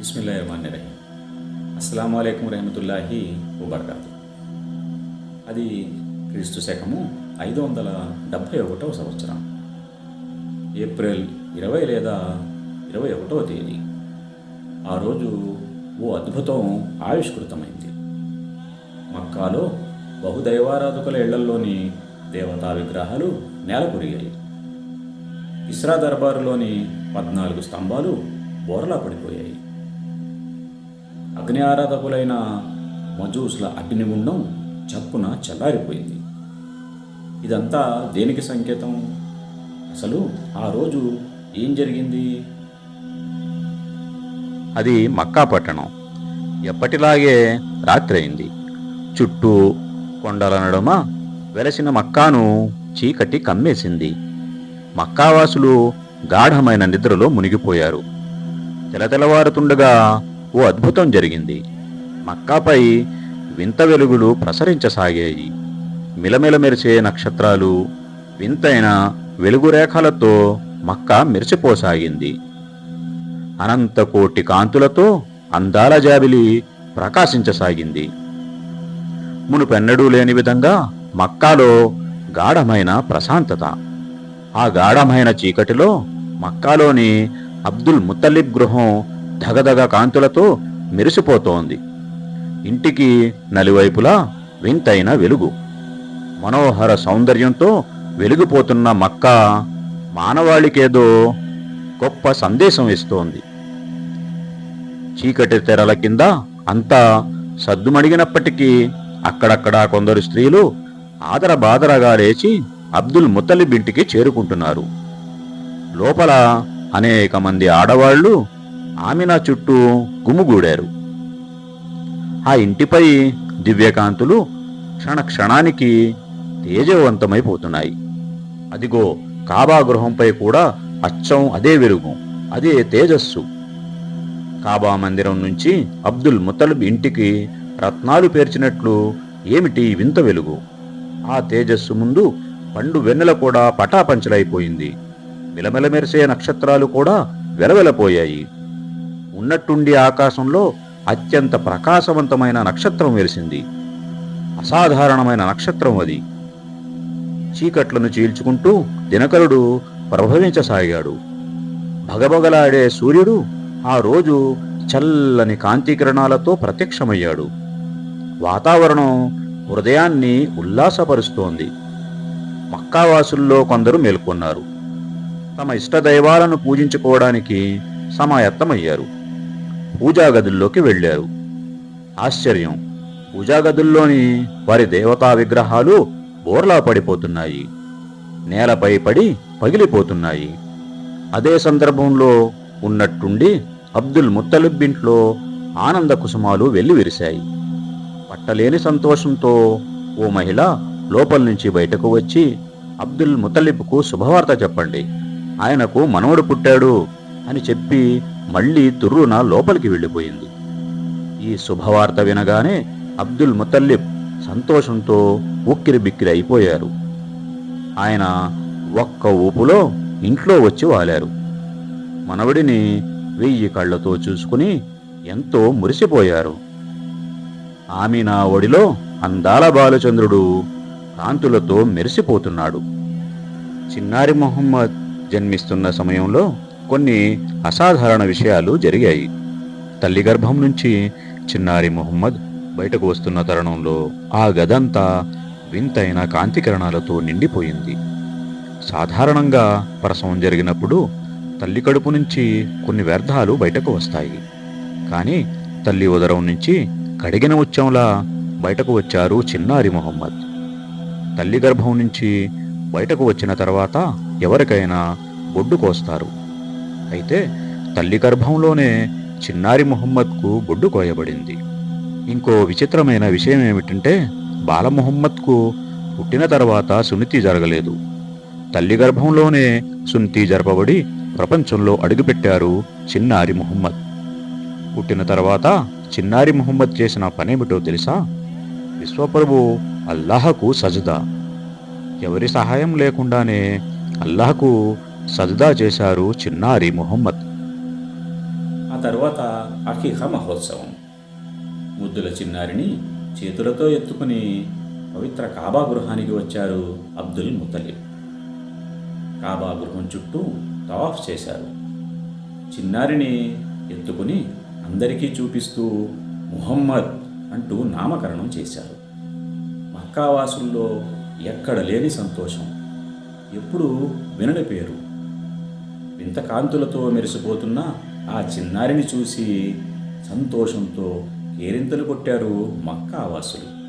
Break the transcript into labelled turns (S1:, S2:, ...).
S1: బిస్మిల్లాహిర్రహమానిర్రహీం. అస్సలం అయికం రహమతుల్లాహి ఉబర్కాతు అది క్రీస్తు శకము ఐదు వందల డెబ్భై ఒకటవ సంవత్సరం. ఏప్రిల్ ఇరవై లేదా ఇరవై ఒకటవ తేదీ. ఆ రోజు ఓ అద్భుతం ఆవిష్కృతమైంది. మక్కాలో బహుదైవారాధకుల ఇళ్ళల్లోని దేవతా విగ్రహాలు నేలకొరిగాయి. ఇస్రా దర్బారులోని పద్నాలుగు స్తంభాలు బోరలా పడిపోయాయి. అగ్ని ఆరాధకులైన మజూస్ల అగ్నిగుండం చప్పున చల్లారిపోయింది. ఇదంతా దేనికి సంకేతం? అసలు ఆ రోజు ఏం జరిగింది?
S2: అది మక్కా పట్టణం ఎప్పటిలాగే రాత్రి అయింది చుట్టూ కొండల నడుమ వెలసిన మక్కాను చీకటి కమ్మేసింది. మక్కావాసులు గాఢమైన నిద్రలో మునిగిపోయారు. తెలతెలవారుతుండగా ఓ అద్భుతం జరిగింది. మక్కాపై వింత వెలుగులు ప్రసరించసాగాయి. మిలమిల మెరిసే నక్షత్రాలు వింతైన వెలుగు రేఖలతో మక్కా మెరిసిపోసాగింది. అనంతకోటి కాంతులతో అందాల జాబిలి ప్రకాశించసాగింది. మునుపెన్నడూ లేని విధంగా మక్కాలో గాఢమైన ప్రశాంతత. ఆ గాఢమైన చీకటిలో మక్కాలోని అబ్దుల్ ముత్తలిబ్ గృహం ధగధగ కాంతులతో మెరిసిపోతోంది. ఇంటికి నలువైపులా వింతైన వెలుగు. మనోహర సౌందర్యంతో వెలిగిపోతున్న మక్క మానవాళికేదో గొప్ప సందేశం ఇస్తోంది. చీకటి తెరల కింద అంతా సద్దుమణిగినప్పటికీ అక్కడక్కడా కొందరు స్త్రీలు ఆదరబాదరగా లేచి అబ్దుల్ ముత్తలిబ్ ఇంటికి చేరుకుంటున్నారు. లోపల అనేక మంది ఆడవాళ్ళు ఆమె నా చుట్టూ గుమ్ముగూడారు ఆ ఇంటిపై దివ్యకాంతులు క్షణ క్షణానికి తేజవంతమైపోతున్నాయి. అదిగో కాబా గృహంపై కూడా అచ్చం అదే వెలుగు అదే తేజస్సు. కాబా మందిరం నుంచి అబ్దుల్ ముతలబ్ ఇంటికి రత్నాలు పేర్చినట్లు ఏమిటి వింత వెలుగు? ఆ తేజస్సు ముందు పండు వెన్నెల కూడా పటాపంచలైపోయింది. విలమెల మెరిసే నక్షత్రాలు కూడా వెలవెలపోయాయి. ఉన్నట్టుండి ఆకాశంలో అత్యంత ప్రకాశవంతమైన నక్షత్రం వెలిసింది. అసాధారణమైన నక్షత్రం అది. చీకట్లను చీల్చుకుంటూ దినకరుడు ప్రభవించసాగాడు. భగభగలాడే సూర్యుడు ఆ రోజు చల్లని కాంతి కిరణాలతో ప్రత్యక్షమయ్యాడు. వాతావరణం హృదయాన్ని ఉల్లాసపరుస్తోంది. మక్కావాసుల్లో కొందరు మేల్కొన్నారు. తమ ఇష్టదైవాలను పూజించుకోవడానికి సమాయత్తమయ్యారు. పూజా గదుల్లోకి వెళ్ళారు. ఆశ్చర్యం. పూజా గదుల్లోని వారి దేవతా విగ్రహాలు బోర్లా పడిపోతున్నాయి. నేలపై పడి పగిలిపోతున్నాయి. అదే సందర్భంలో ఉన్నట్టుండి అబ్దుల్ ముత్తలిబ్ ఇంట్లో ఆనంద కుసుమాలు వెల్లివిరిశాయి. పట్టలేని సంతోషంతో ఓ మహిళ లోపల నుంచి బయటకు వచ్చి అబ్దుల్ ముతలిబ్కు శుభవార్త చెప్పండి. ఆయనకు మనవడు పుట్టాడు అని చెప్పి మళ్ళీ దుర్రున లోపలికి వెళ్ళిపోయింది. ఈ శుభవార్త వినగానే అబ్దుల్ ముతల్లిబ్ సంతోషంతో ఉక్కిరి బిక్కిరి అయిపోయారు. ఆయన ఒక్క ఊపులో ఇంట్లో వచ్చి వాలారు. మనవడిని వెయ్యి కళ్ళతో చూసుకుని ఎంతో మురిసిపోయారు. ఆమె ఒడిలో అందాల బాలచంద్రుడు కాంతులతో మెరిసిపోతున్నాడు. చిన్నారి మొహమ్మద్ జన్మిస్తున్న సమయంలో కొన్ని అసాధారణ విషయాలు జరిగాయి. తల్లి గర్భం నుంచి చిన్నారి మొహమ్మద్ బయటకు వస్తున్న తరుణంలో ఆ గదంతా వింతైన కాంతికిరణాలతో నిండిపోయింది. సాధారణంగా ప్రసవం జరిగినప్పుడు తల్లి కడుపు నుంచి కొన్ని వ్యర్థాలు బయటకు వస్తాయి. కానీ తల్లి ఉదరం నుంచి కడిగిన ఉచ్చంలా బయటకు వచ్చారు చిన్నారి మొహమ్మద్. తల్లి గర్భం నుంచి బయటకు వచ్చిన తర్వాత ఎవరికైనా బొడ్డు కోస్తారు అయితే తల్లి గర్భంలోనే చిన్నారి మొహమ్మద్కు బొడ్డు కోయబడింది. ఇంకో విచిత్రమైన విషయం ఏమిటంటే బాల మొహమ్మద్కు పుట్టిన తర్వాత సున్నితి జరగలేదు. తల్లి గర్భంలోనే సున్నితి జరపబడి ప్రపంచంలో అడుగుపెట్టారు చిన్నారి మొహమ్మద్. పుట్టిన తర్వాత చిన్నారి మొహమ్మద్ చేసిన పనేమిటో తెలుసా? విశ్వప్రభు అల్లాహకు సజదా. ఎవరి సహాయం లేకుండానే అల్లాహకు సజదా చేశారు చిన్నారి మొహమ్మద్.
S1: ఆ తర్వాత అఖిహ మహోత్సవం. ముద్దుల చిన్నారిని చేతులతో ఎత్తుకుని పవిత్ర కాబా గృహానికి వచ్చారు అబ్దుల్ ముతలిబ్ కాబా గృహం చుట్టూ తవాఫ్ చేశారు. చిన్నారిని ఎత్తుకుని అందరికీ చూపిస్తూ ముహమ్మద్ అంటూ నామకరణం చేశారు. మక్కావాసుల్లో ఎక్కడ లేని సంతోషం ఎప్పుడు వినని పేరు వింత కాంతులతో మెరిసిపోతున్న ఆ చిన్నారిని చూసి సంతోషంతో కేరింతలు కొట్టారు మక్కావాసులు.